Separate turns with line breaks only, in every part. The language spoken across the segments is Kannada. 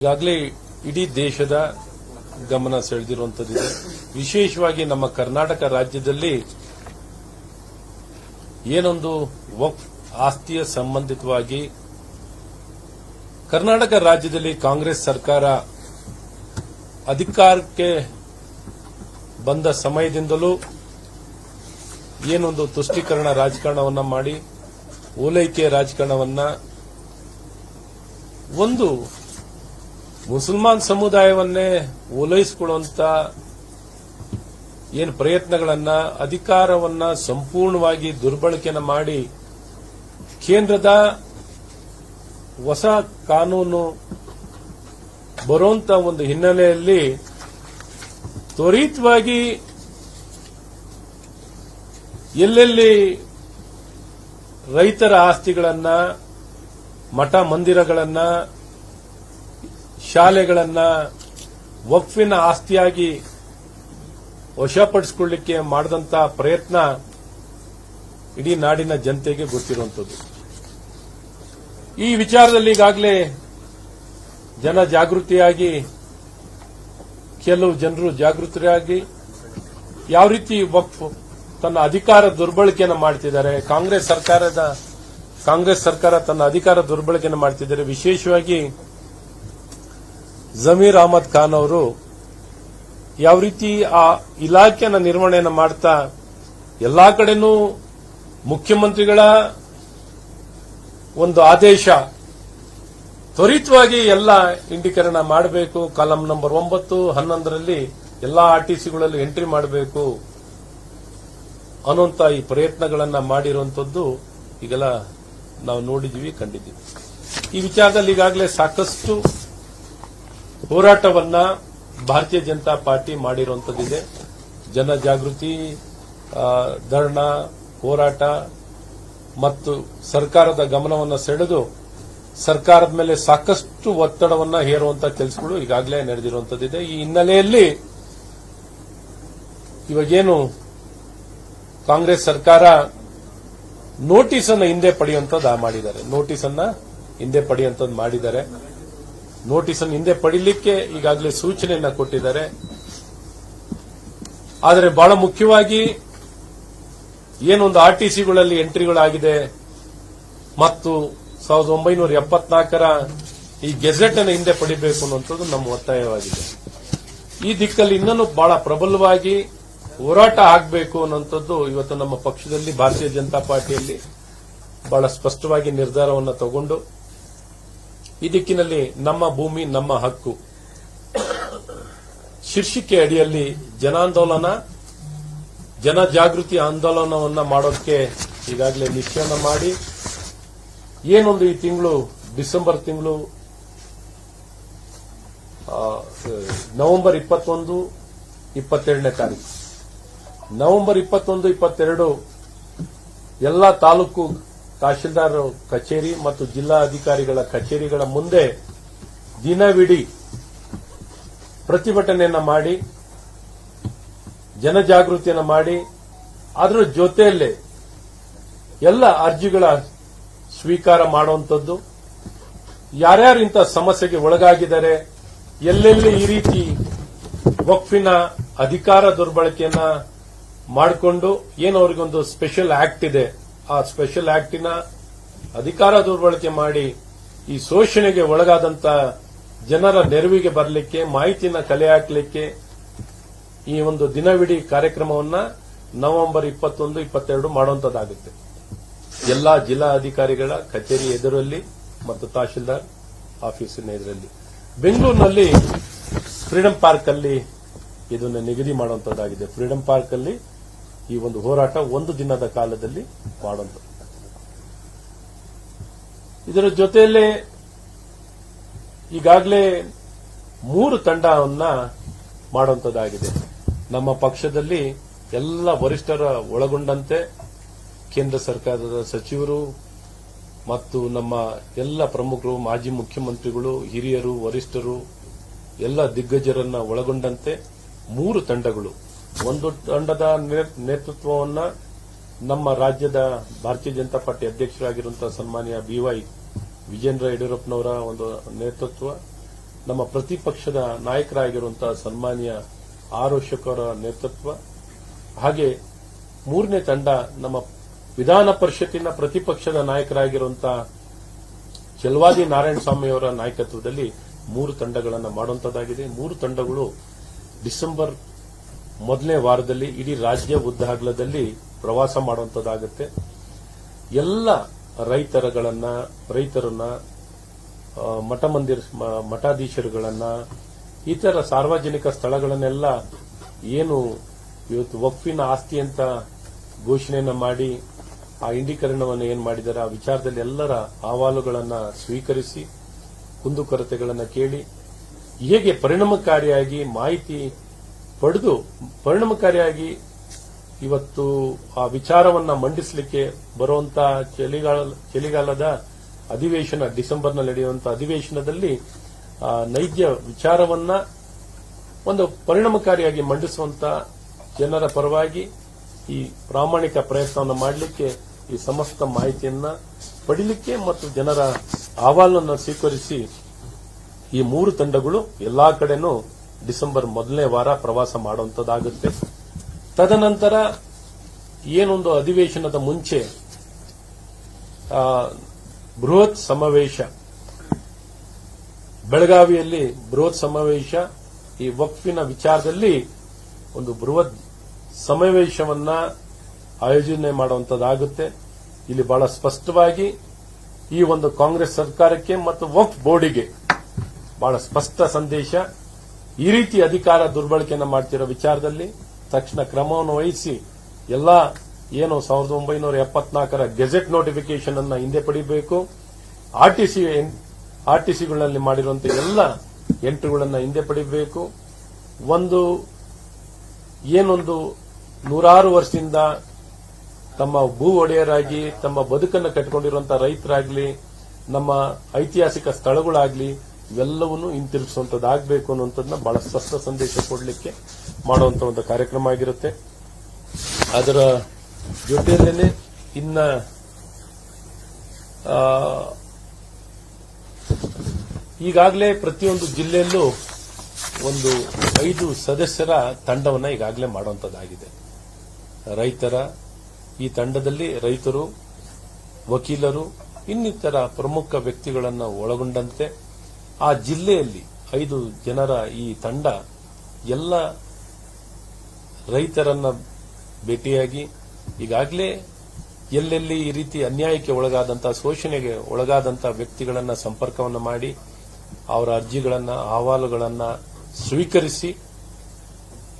ಈಗಾಗಲೇ ಇಡೀ ದೇಶದ ಗಮನ ಸೆಳೆದಿರುವಂತದ್ದಿದೆ ವಿಶೇಷವಾಗಿ ನಮ್ಮ ಕರ್ನಾಟಕ ರಾಜ್ಯದಲ್ಲಿ ಏನೊಂದು ವಕ್ಫ್ ಆಸ್ತಿಯ ಸಂಬಂಧಿತವಾಗಿ ಕರ್ನಾಟಕ ರಾಜ್ಯದಲ್ಲಿ ಕಾಂಗ್ರೆಸ್ ಸರ್ಕಾರ ಅಧಿಕಾರಕ್ಕೆ ಬಂದ ಸಮಯದಿಂದಲೂ ಏನೊಂದು ತುಷ್ಟೀಕರಣ ರಾಜಕಾರಣವನ್ನು ಮಾಡಿ, ಓಲೈಕೆ ರಾಜಕಾರಣವನ್ನು ಒಂದು ಮುಸಲ್ಮಾನ್ ಸಮುದಾಯವನ್ನೇ ಓಲೈಸಿಕೊಳ್ಳುವಂತ ಏನು ಪ್ರಯತ್ನಗಳನ್ನ, ಅಧಿಕಾರವನ್ನ ಸಂಪೂರ್ಣವಾಗಿ ದುರ್ಬಳಕೆನ ಮಾಡಿ ಕೇಂದ್ರದ ಹೊಸ ಕಾನೂನು ಬರುವಂತ ಒಂದು ಹಿನ್ನೆಲೆಯಲ್ಲಿ ತ್ವರಿತವಾಗಿ ಎಲ್ಲೆಲ್ಲಿ ರೈತರ ಆಸ್ತಿಗಳನ್ನ, ಮಠ ಮಂದಿರಗಳನ್ನ ಶಾಲೆಗಳನ್ನ ವಕ್ಫಿನ ಆಸ್ತಿಯಾಗಿ ವಶಪಡಿಸಿಕೊಳ್ಳಿಕ್ಕೆ ಮಾಡಿದಂತ ಪ್ರಯತ್ನ ಇಡೀ ನಾಡಿನ ಜನತೆಗೆ ಗೊತ್ತಿರುವಂಥದ್ದು. ಈ ವಿಚಾರದಲ್ಲಿ ಈಗಾಗಲೇ ಜನ ಜಾಗೃತಿಯಾಗಿ, ಕೆಲವು ಜನರು ಜಾಗೃತರಾಗಿ ಯಾವ ರೀತಿ ವಕ್ಫ್ ತನ್ನ ಅಧಿಕಾರ ದುರ್ಬಳಕೆಯನ್ನು ಮಾಡ್ತಿದ್ದಾರೆ, ಕಾಂಗ್ರೆಸ್ ಸರ್ಕಾರದ, ಕಾಂಗ್ರೆಸ್ ಸರ್ಕಾರ ತನ್ನ ಅಧಿಕಾರ ದುರ್ಬಳಕೆಯನ್ನು ಮಾಡ್ತಿದ್ದಾರೆ, ವಿಶೇಷವಾಗಿ ಜಮೀರ್ ಅಹಮದ್ ಖಾನ್ ಅವರು ಯಾವ ರೀತಿ ಆ ಇಲಾಖೆಯನ್ನು ನಿರ್ವಹಣೆಯನ್ನು ಮಾಡ್ತಾ ಎಲ್ಲಾ ಕಡೆನೂ ಮುಖ್ಯಮಂತ್ರಿಗಳ ಒಂದು ಆದೇಶ ತ್ವರಿತವಾಗಿ ಎಲ್ಲ ಇಂಡೀಕರಣ ಮಾಡಬೇಕು, ಕಾಲಂ ನಂಬರ್ ಒಂಬತ್ತು, ಹನ್ನೊಂದರಲ್ಲಿ ಎಲ್ಲಾ ಆರ್ಟಿಸಿಗಳಲ್ಲಿ ಎಂಟ್ರಿ ಮಾಡಬೇಕು ಅನ್ನುವಂತ ಈ ಪ್ರಯತ್ನಗಳನ್ನು ಮಾಡಿರುವಂತದ್ದು ಈಗೆಲ್ಲ ನಾವು ನೋಡಿದ್ದೀವಿ, ಕಂಡಿದ್ದೀವಿ. ಈ ವಿಚಾರದಲ್ಲಿ ಈಗಾಗಲೇ ಸಾಕಷ್ಟು ಹೋರಾಟವನ್ನ ಭಾರತೀಯ ಜನತಾ ಪಾರ್ಟಿ ಮಾಡಿರುವಂತದ್ದಿದೆ ಜನ ಜಾಗೃತಿ ಧರ್ಣ, ಹೋರಾಟ ಮತ್ತು ಸರ್ಕಾರದ ಗಮನವನ್ನು ಸೆಳೆದು ಸರ್ಕಾರದ ಮೇಲೆ ಸಾಕಷ್ಟು ಒತ್ತಡವನ್ನ ಹೇರುವಂತ ಕೆಲಸಗಳು ಈಗಾಗಲೇ ನಡೆದಿರುವಂತದ್ದಿದೆ ಈ ಹಿನ್ನೆಲೆಯಲ್ಲಿ ಇವಾಗೇನು ಕಾಂಗ್ರೆಸ್ ಸರ್ಕಾರ ನೋಟಿಸ್ ಅನ್ನು ಹಿಂದೆ ಪಡೆಯುವಂತದ್ದು ಮಾಡಿದ್ದಾರೆ. ನೋಟಿಸ್ ಅನ್ನ ಹಿಂದೆ ಪಡೆಯುವಂತದ್ದು ಮಾಡಿದ್ದಾರೆ. ನೋಟಿಸ್ ಅನ್ನು ಹಿಂದೆ ಪಡೀಲಿಕ್ಕೆ ಈಗಾಗಲೇ ಸೂಚನೆಯನ್ನ ಕೊಟ್ಟಿದ್ದಾರೆ. ಆದರೆ ಬಹಳ ಮುಖ್ಯವಾಗಿ ಏನೊಂದು ಆರ್ಟಿಸಿಗಳಲ್ಲಿ ಎಂಟ್ರಿಗಳಾಗಿದೆ ಮತ್ತು ಸಾವಿರದ ಒಂಬೈನೂರ ಎಪ್ಪತ್ನಾಲ್ಕರ ಈ ಗೆಜೆಟ್ ಅನ್ನು ಹಿಂದೆ ಪಡಿಬೇಕು ಅನ್ನುವಂಥದ್ದು ನಮ್ಮ ಒತ್ತಾಯವಾಗಿದೆ. ಈ ದಿಕ್ಕಲ್ಲಿ ಇನ್ನೂ ಬಹಳ ಪ್ರಬಲವಾಗಿ ಹೋರಾಟ ಆಗಬೇಕು ಅನ್ನುವಂಥದ್ದು ಇವತ್ತು ನಮ್ಮ ಪಕ್ಷದಲ್ಲಿ ಭಾರತೀಯ ಜನತಾ ಪಾರ್ಟಿಯಲ್ಲಿ ಬಹಳ ಸ್ಪಷ್ಟವಾಗಿ ನಿರ್ಧಾರವನ್ನು ತಗೊಂಡು ಈ ದಿಕ್ಕಿನಲ್ಲಿ ನಮ್ಮ ಭೂಮಿ, ನಮ್ಮ ಹಕ್ಕು. ಶೀರ್ಷಿಕೆ ಅಡಿಯಲ್ಲಿ ಜನಾಂದೋಲನ ಜನ ಜಾಗೃತಿ ಆಂದೋಲನವನ್ನ ಮಾಡೋದಕ್ಕೆ ಈಗಾಗಲೇ ನಿಶ್ಚಯನ ಮಾಡಿ. ಏನೊಂದು ಈ ತಿಂಗಳು, ಡಿಸೆಂಬರ್ ತಿಂಗಳು ನವೆಂಬರ್ ಇಪ್ಪತ್ತೊಂದು ಇಪ್ಪತ್ತೆರಡನೇ ತಾರೀಕು. ನವೆಂಬರ್ ಇಪ್ಪತ್ತೊಂದು, ಇಪ್ಪತ್ತೆರಡು, ಎಲ್ಲ ತಾಲೂಕು ತಹಶೀಲ್ದಾರ್ ಕಚೇರಿ ಮತ್ತು ಜಿಲ್ಲಾ ಅಧಿಕಾರಿಗಳ ಕಚೇರಿಗಳ ಮುಂದೆ ದಿನವಿಡೀ ಪ್ರತಿಭಟನೆಯನ್ನ ಮಾಡಿ, ಜನಜಾಗೃತಿಯನ್ನ ಮಾಡಿ, ಅದರ ಜೊತೆಯಲ್ಲೇ ಎಲ್ಲ ಅರ್ಜಿಗಳ ಸ್ವೀಕಾರ ಮಾಡುವಂಥದ್ದು. ಯಾರ್ಯಾರು ಇಂಥ ಸಮಸ್ಯೆಗೆ ಒಳಗಾಗಿದ್ದಾರೆ, ಎಲ್ಲೆಲ್ಲಿ ಈ ರೀತಿ ವಕ್ಫಿನ ಅಧಿಕಾರ ದುರ್ಬಳಕೆಯನ್ನ ಮಾಡಿಕೊಂಡು ಏನು ಅವರಿಗೊಂದು ಸ್ಪೆಷಲ್ ಆಕ್ಟ್ ಇದೆ ಆ ಸ್ಪೆಷಲ್ ಆಕ್ಟಿನ ಅಧಿಕಾರ ದುರ್ಬಳಕೆ ಮಾಡಿ ಈ ಶೋಷಣೆಗೆ ಒಳಗಾದಂತ ಜನರ ನೆರವಿಗೆ ಬರಲಿಕ್ಕೆ ಮಾಹಿತಿನ ಕಲೆ ಹಾಕಲಿಕ್ಕೆ ಈ ಒಂದು ದಿನವಿಡೀ ಕಾರ್ಯಕ್ರಮವನ್ನ ನವೆಂಬರ್ ಇಪ್ಪತ್ತೊಂದು, ಇಪ್ಪತ್ತೆರಡು ಮಾಡುವಂತದ್ದಾಗುತ್ತೆ. ಎಲ್ಲಾ ಜಿಲ್ಲಾ ಅಧಿಕಾರಿಗಳ ಕಚೇರಿ ಎದುರಲ್ಲಿ ಮತ್ತು ತಹಶೀಲ್ದಾರ್ ಆಫೀಸಿನ ಎದುರಲ್ಲಿ. ಬೆಂಗಳೂರಿನಲ್ಲಿ ಫ್ರೀಡಂ ಪಾರ್ಕ್ ಅಲ್ಲಿ ಇದನ್ನು ನಿಗದಿ ಮಾಡುವಂತದ್ದಾಗಿದೆ. ಫ್ರೀಡಂ ಪಾರ್ಕ್ ಅಲ್ಲಿ ಈ ಒಂದು ಹೋರಾಟ ಒಂದು ದಿನದ ಕಾಲದಲ್ಲಿ ಮಾಡುವಂಥದ್ದು ಇದರ ಜೊತೆಯಲ್ಲೇ ಈಗಾಗಲೇ ಮೂರು ತಂಡವನ್ನ ಮಾಡುವಂತದ್ದಾಗಿದೆ ನಮ್ಮ ಪಕ್ಷದಲ್ಲಿ ಎಲ್ಲ ವರಿಷ್ಠರ ಒಳಗೊಂಡಂತೆ ಕೇಂದ್ರ ಸರ್ಕಾರದ ಸಚಿವರು ಮತ್ತು ನಮ್ಮ ಎಲ್ಲ ಪ್ರಮುಖರು, ಮಾಜಿ ಮುಖ್ಯಮಂತ್ರಿಗಳು, ಹಿರಿಯರು, ವರಿಷ್ಠರು, ಎಲ್ಲ ದಿಗ್ಗಜರನ್ನ ಒಳಗೊಂಡಂತೆ ಮೂರು ತಂಡಗಳು ಒಂದು ತಂಡದ ನೇತೃತ್ವವನ್ನ ನಮ್ಮ ರಾಜ್ಯದ ಭಾರತೀಯ ಜನತಾ ಪಾರ್ಟಿ ಅಧ್ಯಕ್ಷರಾಗಿರುವಂತಹ ಸನ್ಮಾನ್ಯ ಬಿವೈ ವಿಜೇಂದ್ರ ಯಡಿಯೂರಪ್ಪನವರ ಒಂದು ನೇತೃತ್ವ, ನಮ್ಮ ಪ್ರತಿಪಕ್ಷದ ನಾಯಕರಾಗಿರುವಂತಹ ಸನ್ಮಾನ್ಯ ಆರ್ ನೇತೃತ್ವ, ಹಾಗೆ ಮೂರನೇ ತಂಡ ನಮ್ಮ ವಿಧಾನ ಪರಿಷತ್ತಿನ ಪ್ರತಿಪಕ್ಷದ ನಾಯಕರಾಗಿರುವಂತಹ ಚೆಲ್ವಾದಿ ನಾರಾಯಣ ಸ್ವಾಮಿ ಅವರ ನಾಯಕತ್ವದಲ್ಲಿ ಮೂರು ತಂಡಗಳನ್ನು ಮಾಡುವಂತದ್ದಾಗಿದೆ. ಮೂರು ತಂಡಗಳು ಡಿಸೆಂಬರ್ ಮೊದಲನೇ ವಾರದಲ್ಲಿ ಇಡೀ ರಾಜ್ಯ ಉದ್ದಾಗಲದಲ್ಲಿ ಪ್ರವಾಸ ಮಾಡುವಂತದ್ದಾಗುತ್ತೆ. ಎಲ್ಲ ರೈತರುಗಳನ್ನ, ರೈತರನ್ನ ಮಠ ಮಂದಿರ ಮಠಾಧೀಶರುಗಳನ್ನ, ಇತರ ಸಾರ್ವಜನಿಕ ಸ್ಥಳಗಳನ್ನೆಲ್ಲ ಏನು ಇವತ್ತು ವಕ್ಫಿನ ಆಸ್ತಿ ಅಂತ ಘೋಷಣೆಯನ್ನು ಮಾಡಿ, ಆ ಇಂಡೀಕರಣವನ್ನು ಏನು ಮಾಡಿದ್ದಾರೆ ಆ ವಿಚಾರದಲ್ಲಿ ಎಲ್ಲರ ಅಹವಾಲುಗಳನ್ನು ಸ್ವೀಕರಿಸಿ ಕುಂದುಕೊರತೆಗಳನ್ನು ಕೇಳಿ, ಹೇಗೆ ಪರಿಣಾಮಕಾರಿಯಾಗಿ ಮಾಹಿತಿ ಪಡೆದು ಪರಿಣಾಮಕಾರಿಯಾಗಿ ಇವತ್ತು ಆ ವಿಚಾರವನ್ನ ಮಂಡಿಸಲಿಕ್ಕೆ ಬರುವಂತ ಚಳಿಗಾಲ, ಚಳಿಗಾಲದ ಅಧಿವೇಶನ, ಡಿಸೆಂಬರ್ನಲ್ಲಿ ನಡೆಯುವಂತಹ ಅಧಿವೇಶನದಲ್ಲಿ, ಆ, ನೈಜ ವಿಚಾರವನ್ನ ಒಂದು ಪರಿಣಾಮಕಾರಿಯಾಗಿ ಮಂಡಿಸುವಂತ ಜನರ ಪರವಾಗಿ ಈ ಪ್ರಾಮಾಣಿಕ ಪ್ರಯತ್ನವನ್ನು ಮಾಡಲಿಕ್ಕೆ ಈ ಸಮಸ್ತ ಮಾಹಿತಿಯನ್ನ ಪಡಿಲಿಕ್ಕೆ ಮತ್ತು ಜನರ ಅಹವಾಲನ್ನು ಸ್ವೀಕರಿಸಿ ಈ ಮೂರು ತಂಡಗಳು ಎಲ್ಲಾ ಕಡೆನೂ ಡಿಸೆಂಬರ್ ಮೊದಲನೇ ವಾರ ಪ್ರವಾಸ ಮಾಡುವಂತದ್ದಾಗುತ್ತೆ ತದನಂತರ ಏನೊಂದು ಅಧಿವೇಶನದ ಮುಂಚೆ ಬೃಹತ್ ಸಮಾವೇಶ, ಬೆಳಗಾವಿಯಲ್ಲಿ ಬೃಹತ್ ಸಮಾವೇಶ, ಈ ವಕ್ಫಿನ ವಿಚಾರದಲ್ಲಿ ಒಂದು ಬೃಹತ್ ಸಮಾವೇಶವನ್ನ ಆಯೋಜನೆ ಮಾಡುವಂತದ್ದಾಗುತ್ತೆ ಇಲ್ಲಿ ಬಹಳ ಸ್ಪಷ್ಟವಾಗಿ ಈ ಒಂದು ಕಾಂಗ್ರೆಸ್ ಸರ್ಕಾರಕ್ಕೆ ಮತ್ತು ವಕ್ಫ್ ಬೋರ್ಡಿಗೆ ಬಹಳ ಸ್ಪಷ್ಟ ಸಂದೇಶ. ಈ ರೀತಿ ಅಧಿಕಾರ ದುರ್ಬಳಕೆಯನ್ನು ಮಾಡ್ತಿರೋ ವಿಚಾರದಲ್ಲಿ ತಕ್ಷಣ ಕ್ರಮವನ್ನು ವಹಿಸಿ ಎಲ್ಲ ಏನು ಸಾವಿರದ ಒಂಬೈನೂರ ಎಪ್ಪತ್ನಾಲ್ಕರ ಗೆಜೆಟ್ ನೋಟಿಫಿಕೇಶನ್ ಅನ್ನು ಹಿಂದೆ ಪಡಿಬೇಕು. ಆರ್ಟಿಸಿ ಆರ್ಟಿಸಿಗಳಲ್ಲಿ ಮಾಡಿರುವಂತಹ ಎಲ್ಲ ಎಂಟ್ರಿಗಳನ್ನು ಹಿಂದೆ ಪಡಿಬೇಕು. ಒಂದು, ಏನೊಂದು ನೂರಾರು ವರ್ಷದಿಂದ ತಮ್ಮ ಭೂ ಒಡೆಯರಾಗಿ, ತಮ್ಮ ಬದುಕನ್ನು ಕಟ್ಟಿಕೊಂಡಿರುವಂತಹ ರೈತರಾಗ್ಲಿ, ನಮ್ಮ ಐತಿಹಾಸಿಕ ಸ್ಥಳಗಳಾಗ್ಲಿ ಇವೆಲ್ಲವನ್ನು ಹಿಂತಿರುಗಿಸುವಂಥದ್ದಾಗಬೇಕು ಅನ್ನುವಂಥದ್ದನ್ನ ಬಹಳ ಸ್ಪಷ್ಟ ಸಂದೇಶ ಕೊಡಲಿಕ್ಕೆ ಮಾಡುವಂತ ಒಂದು ಕಾರ್ಯಕ್ರಮ ಆಗಿರುತ್ತೆ. ಅದರ ಜೊತೆಯಲ್ಲೇನೆ ಇನ್ನ ಈಗಾಗಲೇ ಪ್ರತಿಯೊಂದು ಜಿಲ್ಲೆಯಲ್ಲೂ ಒಂದು ಐದು ಸದಸ್ಯರ ತಂಡವನ್ನು ಈಗಾಗಲೇ ಮಾಡುವಂತದ್ದಾಗಿದೆ ರೈತರ, ಈ ತಂಡದಲ್ಲಿ ರೈತರು, ವಕೀಲರು, ಇನ್ನಿತರ ಪ್ರಮುಖ ವ್ಯಕ್ತಿಗಳನ್ನು ಒಳಗೊಂಡಂತೆ ಆ ಜಿಲ್ಲೆಯಲ್ಲಿ ಐದು ಜನರ ಈ ತಂಡ ಎಲ್ಲ ರೈತರನ್ನ ಭೇಟಿಯಾಗಿ ಈಗಾಗಲೇ ಎಲ್ಲೆಲ್ಲಿ ಈ ರೀತಿ ಅನ್ಯಾಯಕ್ಕೆ ಒಳಗಾದಂತಹ ಶೋಷಣೆಗೆ ಒಳಗಾದಂತಹ ವ್ಯಕ್ತಿಗಳನ್ನ ಸಂಪರ್ಕವನ್ನು ಮಾಡಿ ಅವರ ಅರ್ಜಿಗಳನ್ನ, ಅಹವಾಲುಗಳನ್ನ ಸ್ವೀಕರಿಸಿ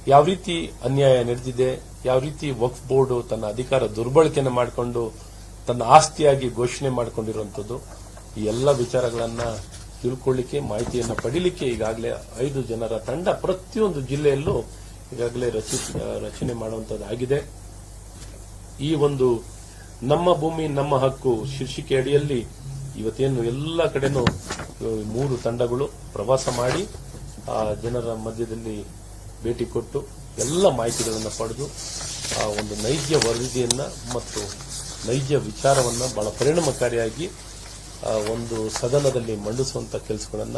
ಯಾವ ರೀತಿ ಅನ್ಯಾಯ ನಡೆದಿದೆ, ಯಾವ ರೀತಿ ವಕ್ಫ್ ಬೋರ್ಡ್ ತನ್ನ ಅಧಿಕಾರ ದುರ್ಬಳಕೆಯನ್ನು ಮಾಡಿಕೊಂಡು ತನ್ನ ಆಸ್ತಿಯಾಗಿ ಘೋಷಣೆ ಮಾಡಿಕೊಂಡಿರುವಂತದ್ದು, ಈ ಎಲ್ಲ ವಿಚಾರಗಳನ್ನ ತಿಳ್ಕೊಳ್ಳಿಕ್ಕೆ, ಮಾಹಿತಿಯನ್ನು ಪಡಿಲಿಕ್ಕೆ ಈಗಾಗಲೇ ಐದು ಜನರ ತಂಡ ಪ್ರತಿಯೊಂದು ಜಿಲ್ಲೆಯಲ್ಲೂ ಈಗಾಗಲೇ ರಚಿ- ರಚನೆ ಮಾಡುವಂತದ್ದಾಗಿದೆ ಈ ಒಂದು ನಮ್ಮ ಭೂಮಿ, ನಮ್ಮ ಹಕ್ಕು ಶೀರ್ಷಿಕೆ ಅಡಿಯಲ್ಲಿ ಇವತ್ತೇನು ಎಲ್ಲ ಕಡೆನೂ ಮೂರು ತಂಡಗಳು ಪ್ರವಾಸ ಮಾಡಿ, ಆ ಜನರ ಮಧ್ಯದಲ್ಲಿ ಭೇಟಿ ಕೊಟ್ಟು ಎಲ್ಲ ಮಾಹಿತಿಗಳನ್ನು ಪಡೆದು, ಆ ಒಂದು ನೈಜ ವರದಿಯನ್ನ ಮತ್ತು ನೈಜ ವಿಚಾರವನ್ನ ಬಹಳ ಪರಿಣಾಮಕಾರಿಯಾಗಿ ಒಂದು ಸದನದಲ್ಲಿ ಮಂಡಿಸುವಂತ ಕೆಲಸಗಳನ್ನ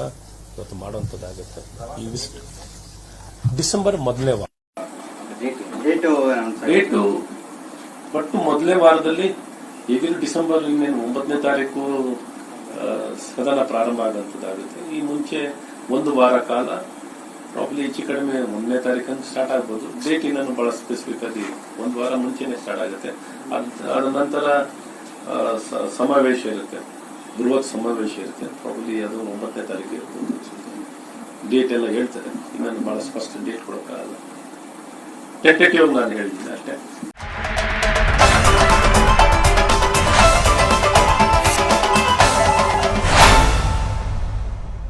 ಇವತ್ತು ಮಾಡುವಂತದ್ದಾಗುತ್ತೆ. ಈ ವಿಸ್- ಡಿಸೆಂಬರ್ ಮೊದಲನೇ ವಾರ.
ಡೇಟು
ಬಟ್ ಮೊದಲನೇ ವಾರದಲ್ಲಿ ಈಗಿನ ಡಿಸೆಂಬರ್ ಇನ್ನೇನು ಒಂಬತ್ತನೇ ತಾರೀಕು ಸದನ ಪ್ರಾರಂಭ ಆಗುವಂತದ್ದಾಗುತ್ತೆ ಈ ಮುಂಚೆ ಒಂದು ವಾರ ಕಾಲ ಪ್ರಾಬ್ಲಿ ಹೆಚ್ಚು ಕಡಿಮೆ ಒಂದನೇ ತಾರೀಕಂದು ಸ್ಟಾರ್ಟ್ ಆಗ್ಬೋದು. ಡೇಟ್ ಇನ್ನೂ ಬಹಳ ಸ್ಪೆಸಿಫಿಕ್ ಆಗಿ ಒಂದು ವಾರ ಮುಂಚೆನೆ ಸ್ಟಾರ್ಟ್ ಆಗುತ್ತೆ. ಅದ್- ನಂತರ ಸಮಾವೇಶ ಇರುತ್ತೆ. ಬೃಹತ್ ಸಮಾವೇಶ ಇರುತ್ತೆ. ಪ್ರಾಬಲಿ ಅದು ಒಂಬತ್ತನೇ ತಾರೀಕು ಇರುತ್ತೆ ಡೇಟ್ ಎಲ್ಲ ಹೇಳ್ತಾರೆ. ಇನ್ನೊಂದು ಭಾಳ ಸ್ಪಷ್ಟ ಡೇಟ್ ಕೊಡೋಕ್ಕಾಗಲ್ಲ. ಟೆಂಟೇಟಿವ್ ನಾನು ಹೇಳಿದ್ದೀನಿ ಅಷ್ಟೇ.